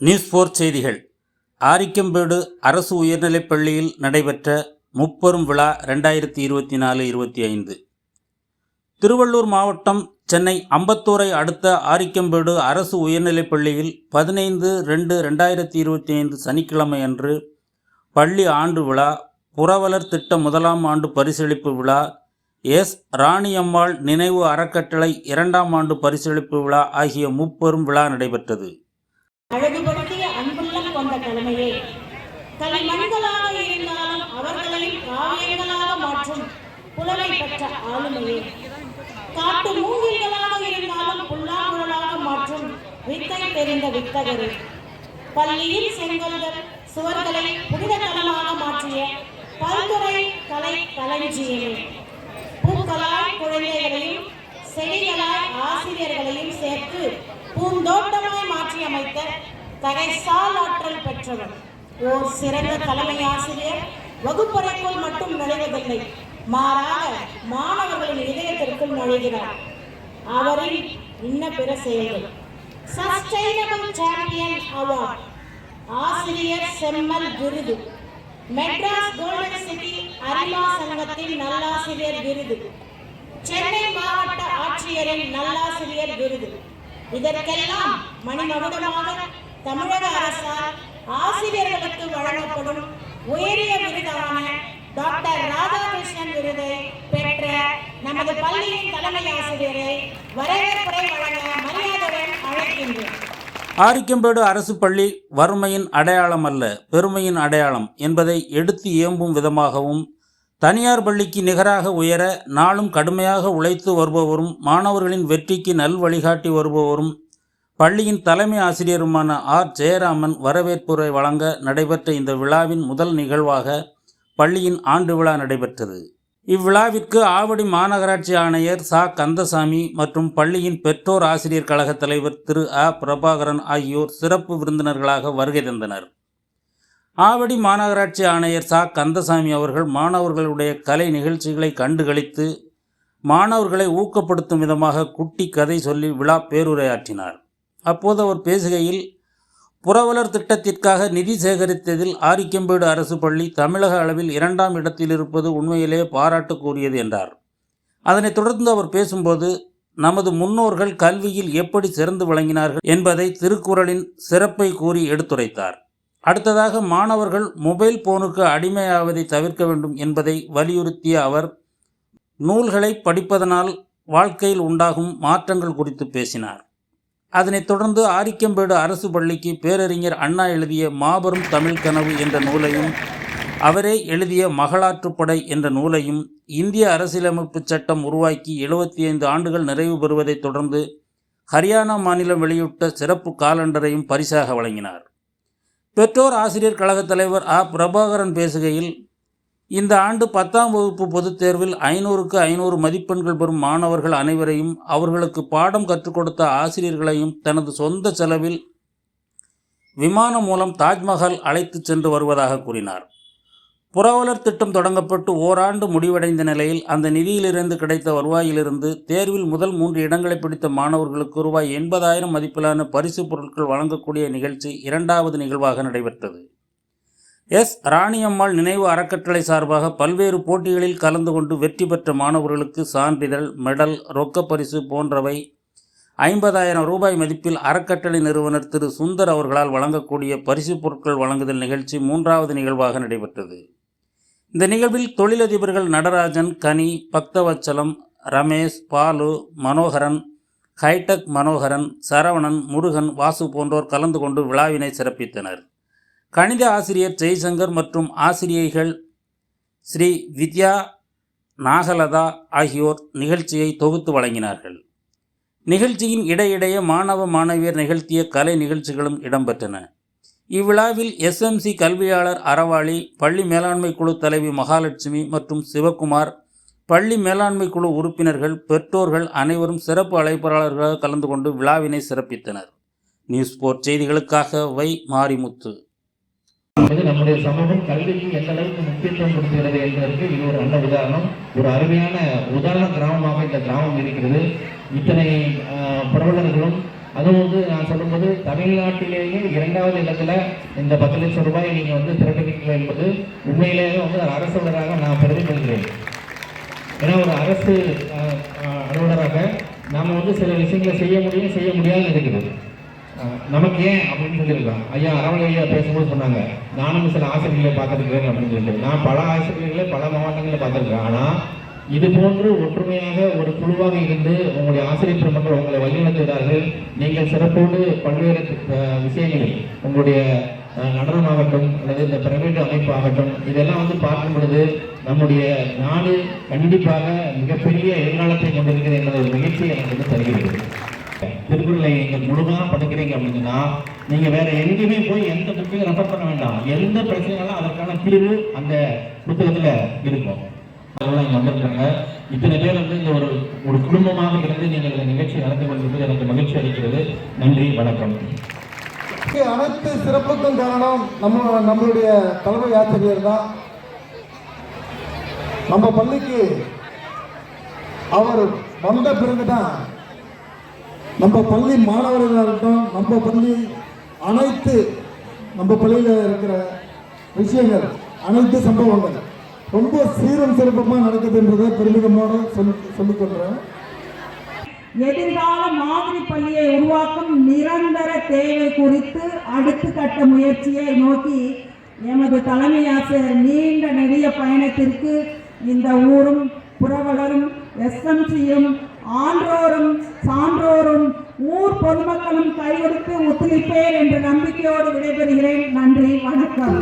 News போர் செய்திகள். ஆரிக்கம்பேடு அரசு உயர்நிலைப் பள்ளியில் நடைபெற்ற முப்பெரும் விழா ரெண்டாயிரத்தி இருபத்தி நாலு இருபத்தி ஐந்து. திருவள்ளூர் மாவட்டம் சென்னை அம்பத்தூரை அடுத்த ஆரிக்கம்பேடு அரசு உயர்நிலைப் பள்ளியில் பதினைந்து ரெண்டு ரெண்டாயிரத்தி இருபத்தி ஐந்து சனிக்கிழமை அன்று பள்ளி ஆண்டு விழா புறவலர் திட்ட முதலாம் ஆண்டு பரிசளிப்பு விழா எஸ். ராணியம்மாள் நினைவு அறக்கட்டளை இரண்டாம் ஆண்டு பரிசளிப்பு விழா ஆகிய முப்பெரும் விழா நடைபெற்றது. அழகுபடுத்திய அன்புள்ளம் கொண்ட தலைமையே. களிமண்களாக இருந்தாலும் அவர்களை காவியங்களாக மாற்றும் புலமை பெற்ற ஆளுமையே. காட்டு மூங்கில்களாக இருந்தாலும் புல்லாங்குழலாக மாற்றும் வித்தை தெரிந்த வித்தகரே. பள்ளியில் செங்கல்கள் சுவர்களை புனித தலமாக மாற்றிய பல்துறை கலை கலைஞ்சியமே பூக்களாய் குழந்தைகளையும் செடிகளாய் ஆசிரியர்களையும் சேர்த்து பூந்தோட்டமாய் மாற்றி அமைத்த தகைசால் ஆற்றல் பெற்றவர். ஓர் சிறந்த தலைமை ஆசிரியர் வகுப்பறைக்குள் மட்டும் நுழைவதில்லை மாறாக மாணவர்களின் இதயத்திற்குள் நுழைகிறார். அவரின் இன்ன பிற செயல்கள். சஸ்டைனபிள் சாம்பியன் அவார்ட் ஆசிரியர் செம்மல் விருது. மெட்ராஸ் கோல்டன் சிட்டி அரிமா சங்கத்தின் நல்லாசிரியர் விருது. சென்னை மாவட்ட ஆட்சியரின் நல்லாசிரியர் விருது. இதற்கெல்லாம் மணிமகுடமாக தமிழக அரசால் ஆசிரியர்களுக்கு வழங்கப்படும் உயரிய விருதான டாக்டர் ராதாகிருஷ்ணன் விருதை பெற்ற நமது பள்ளியின் தலைமை ஆசிரியரை வரவேற்புரை வழங்க மரியாதையுடன் அழைக்கின்றேன். ஆரிக்கம்பேடு அரசு பள்ளி வறுமையின் அடையாளம் அல்ல பெருமையின் அடையாளம் என்பதை எடுத்து ஏம்பும் விதமாகவும் தனியார் பள்ளிக்கு நிகராக உயர நாளும் கடுமையாக உழைத்து வருபவரும் மாணவர்களின் வெற்றிக்கு நல் வழிகாட்டி வருபவரும் பள்ளியின் தலைமை ஆசிரியருமான ஆர். ஜெயராமன் வரவேற்புரை வழங்க நடைபெற்ற இந்த விழாவின் முதல் நிகழ்வாக பள்ளியின் ஆண்டு விழா நடைபெற்றது. இவ்விழாவிற்கு ஆவடி மாநகராட்சி ஆணையர் சா. கந்தசாமி மற்றும் பள்ளியின் பெற்றோர் ஆசிரியர் கழக தலைவர் திரு. அ பிரபாகரன் ஆகியோர் சிறப்பு விருந்தினர்களாக வருகை தந்தனர். ஆவடி மாநகராட்சி ஆணையர் சா. கந்தசாமி அவர்கள் மாணவர்களுடைய கலை நிகழ்ச்சிகளை கண்டுகளித்து மாணவர்களை ஊக்கப்படுத்தும் விதமாக குட்டி கதை சொல்லி விழா பேருரையாற்றினார். அப்போது அவர் பேசுகையில் புறவலர் திட்டத்திற்காக நிதி சேகரித்ததில் ஆரிக்கம்பேடு அரசு பள்ளி தமிழக அளவில் இரண்டாம் இடத்தில் இருப்பது உண்மையிலே பாராட்டுக்குரியது என்றார். அதனைத் தொடர்ந்து அவர் பேசும்போது நமது முன்னோர்கள் கல்வியில் எப்படி சிறந்து விளங்கினார்கள் என்பதை திருக்குறளின் சிறப்பை கூறி எடுத்துரைத்தார். அடுத்ததாக மாணவர்கள் மொபைல் போனுக்கு அடிமையாவதை தவிர்க்க வேண்டும் என்பதை வலியுறுத்திய அவர் நூல்களை படிப்பதனால் வாழ்க்கையில் உண்டாகும் மாற்றங்கள் குறித்து பேசினார். அதனைத் தொடர்ந்து ஆரிக்கம்பேடு அரசு பள்ளிக்கு பேரறிஞர் அண்ணா எழுதிய மாபெரும் தமிழ் கனவு என்ற நூலையும் அவரே எழுதிய மகளாற்றுப்படை என்ற நூலையும் இந்திய அரசியலமைப்பு சட்டம் உருவாக்கி எழுபத்தி ஐந்து ஆண்டுகள் நிறைவு பெறுவதைத் தொடர்ந்து ஹரியானா மாநிலம் வெளியிட்ட சிறப்பு காலண்டரையும் பரிசாக வழங்கினார். பெற்றோர் ஆசிரியர் கழகத் தலைவர் ஆ. பிரபாகரன் பேசுகையில் இந்த ஆண்டு பத்தாம் வகுப்பு பொதுத் தேர்வில் ஐநூறுக்கு ஐநூறு மதிப்பெண்கள் பெறும் மாணவர்கள் அனைவரையும் அவர்களுக்கு பாடம் கற்றுக் கொடுத்த ஆசிரியர்களையும் தனது சொந்த செலவில் விமானம் மூலம் தாஜ்மஹால் அழைத்துச் சென்று வருவதாக கூறினார். புரவலர் திட்டம் தொடங்கப்பட்டு ஓராண்டு முடிவடைந்த நிலையில் அந்த நிதியிலிருந்து கிடைத்த வருவாயிலிருந்து தேர்வில் முதல் மூன்று இடங்களை பிடித்த மாணவர்களுக்கு ரூபாய் எண்பதாயிரம் மதிப்பிலான பரிசு பொருட்கள் வழங்கக்கூடிய நிகழ்ச்சி இரண்டாவது நிகழ்வாக நடைபெற்றது. எஸ். ராணியம்மாள் நினைவு அறக்கட்டளை சார்பாக பல்வேறு போட்டிகளில் கலந்து கொண்டு வெற்றி பெற்ற மாணவர்களுக்கு சான்றிதழ் மெடல் ரொக்கப் பரிசு போன்றவை ஐம்பதாயிரம் ரூபாய் மதிப்பில் அறக்கட்டளை நிறுவனர் திரு. சுந்தர் அவர்களால் வழங்கக்கூடிய பரிசுப் பொருட்கள் வழங்குதல் நிகழ்ச்சி மூன்றாவது நிகழ்வாக நடைபெற்றது. இந்த நிகழ்வில் தொழிலதிபர்கள் நடராஜன் கனி பக்தவச்சலம் ரமேஷ் பாலு மனோகரன் ஹைடெக் மனோகரன் சரவணன் முருகன் வாசு போன்றோர் கலந்து கொண்டு விழாவினை சிறப்பித்தனர். கணித ஆசிரியர் ஜெய்சங்கர் மற்றும் ஆசிரியைகள் ஸ்ரீ வித்யா நாகலதா ஆகியோர் நிகழ்ச்சியை தொகுத்து வழங்கினார்கள். நிகழ்ச்சியின் இடையிடையே மாணவ மாணவியர் நிகழ்த்திய கலை நிகழ்ச்சிகளும் இடம்பெற்றன. இவ்விழாவில் எஸ்எம்சி கல்வியாளர் அறவாளி பள்ளி மேலாண்மை குழு தலைவி மகாலட்சுமி மற்றும் சிவகுமார் பள்ளி மேலாண்மை குழு உறுப்பினர்கள் பெற்றோர்கள் அனைவரும் சிறப்பு அழைப்பாளர்களாக கலந்து கொண்டு விழாவினை சிறப்பித்தனர். நியூஸ் போர்ட் செய்திகளுக்காக வை மாரிமுத்து. நம்முடைய சமூகம் கல்விக்கு எந்த அளவுக்கு முக்கியத்துவம் கொடுக்கிறது என்பதற்கு இது ஒரு நல்ல உதாரணம். ஒரு அருமையான உதாரண கிராமமாக இந்த கிராமம் இருக்கிறது. இத்தனை ஆஹ், பிரபலர்களும் அதுவும் வந்து தமிழ்நாட்டிலேயே இரண்டாவது இடத்துல இந்த பத்து லட்சம் ரூபாயை நீங்கள் வந்து திரட்டுவீர்கள் என்பது உண்மையிலேயே வந்து அரசுடராக நான் பெருமைப்படுகிறேன் ஏன்னா ஒரு அரசு அலுவலராக நாம் வந்து சில விஷயங்களை செய்ய முடியும் செய்ய முடியாது இருக்குது. நமக்கு ஏன் அப்படின்னு சொல்லியிருக்கான் ஐயா அரவணை ஐயா பேசும்போது சொன்னாங்க நானும் சில ஆசிரியர்களை பார்த்துருக்கிறேன் அப்படின்னு சொல்லிட்டு. நான் பல ஆசிரியர்களை பல மாவட்டங்களில் பார்த்துருக்கேன். ஆனால் இது போன்று ஒற்றுமையாக ஒரு குழுவாக இருந்து உங்களுடைய ஆசிரியர் பெருமக்கள் உங்களை வழிநடத்துகிறார்கள். நீங்கள் சிறப்போடு பல்வேறு விஷயங்கள் உங்களுடைய நடனம் நடனமாகட்டும் அல்லது இந்த பிரைவேட் அமைப்பாகட்டும் இதெல்லாம் வந்து பார்க்கும் பொழுது நம்முடைய நாடு கண்டிப்பாக மிகப்பெரிய எதிர்காலத்தை கொண்டிருக்கிறது என்ற ஒரு மகிழ்ச்சி எனக்கு வந்து தருகிறது. திருக்குறளை நீங்கள் முழுமையாக படிக்கிறீங்க அப்படின்னா நீங்கள் வேற எங்கேயுமே போய் எந்த புக்கையும் ரெஃபர் பண்ண வேண்டாம். எந்த பிரச்சனைகளும் அதற்கான தீர்வு அந்த புத்தகத்தில் இருக்கும். அதெல்லாம் இங்கே வந்திருக்காங்க. இத்தனை பேர் வந்து இந்த ஒரு ஒரு குடும்பமாக இருந்து நீங்கள் இந்த நிகழ்ச்சி நடந்து கொண்டிருப்பது எனக்கு மகிழ்ச்சி அளிக்கிறது. நன்றி வணக்கம். அனைத்து சிறப்புக்கும் காரணம் நம்ம நம்மளுடைய தலைமை ஆசிரியர் தான். நம்ம பள்ளிக்கு அவர் வந்த பிறகுதான் நம்ம பள்ளி மாணவர்களாக இருக்கட்டும் நம்ம பள்ளி அனைத்து நம்ம பள்ளியில் இருக்கிற விஷயங்கள் அனைத்து சம்பவங்கள் ரொம்ப சீரும் சிறப்பமாக நடக்குதுன்றதை பெருமிதமோடு சொல்லி சொல்லிக் கொள்கிறேன் எதிர்கால மாதிரி பள்ளியை உருவாக்கும் நிரந்தர தேவை குறித்து அடுத்த கட்ட முயற்சியை நோக்கி எமது தலைமை ஆசிரியர் நீண்ட நெடிய பயணத்திற்கு இந்த ஊரும் புறவலரும் எஸ்எம்சியும் ஆன்றோரும் சான்றோரும் ஊர் பொதுமக்களும் கைகொடுத்து ஒத்துழைப்பேன் என்ற நம்பிக்கையோடு விடைபெறுகிறேன். நன்றி வணக்கம்.